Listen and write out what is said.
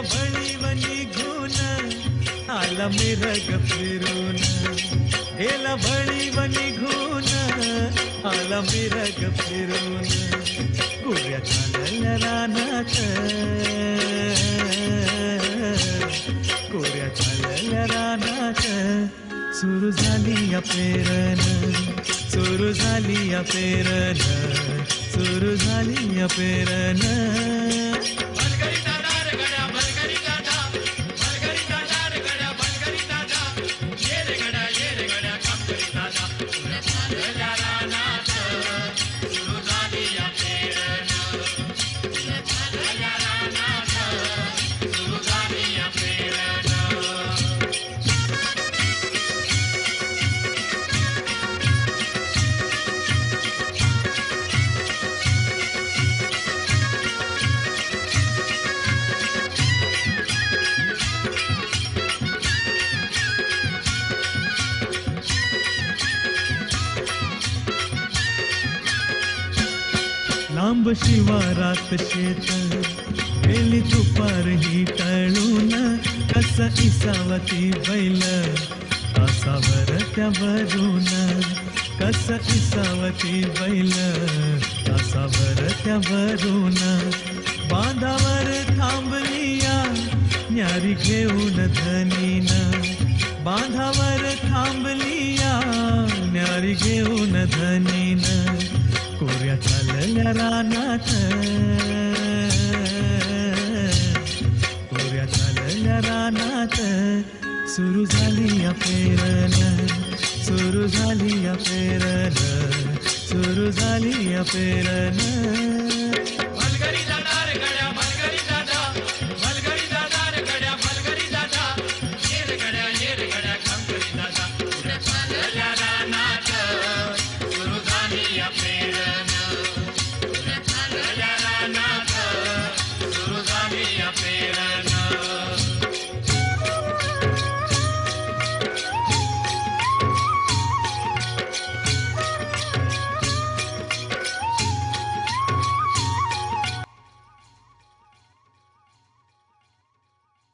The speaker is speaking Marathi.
बळीव निघून आला मिरग फिरून. गेला बळीव निघून आला मिरग फिरून. गोव्या चालल्या रानात कोऱ्या चालल्या रानात. सुरू झाली या पेरण सुरू झाली या पेरण सुरू झाली या पेरण लांब शिवारात शेत गेली तुपार ही टळून कस इसावती बैल असावर त्या भरून कस इसावती बैल आसावर त्या भरून बांधावर थांबलिया न्यारी घेऊन धनीन बांधावर थांबलिया न्यारी घेऊन धनीन. कोऱ्या चालल्या रानात. कोऱ्या चालल्या रानात. सुरू झाली या पेरण सुरू झाली या पेरण सुरू झाली या पेरण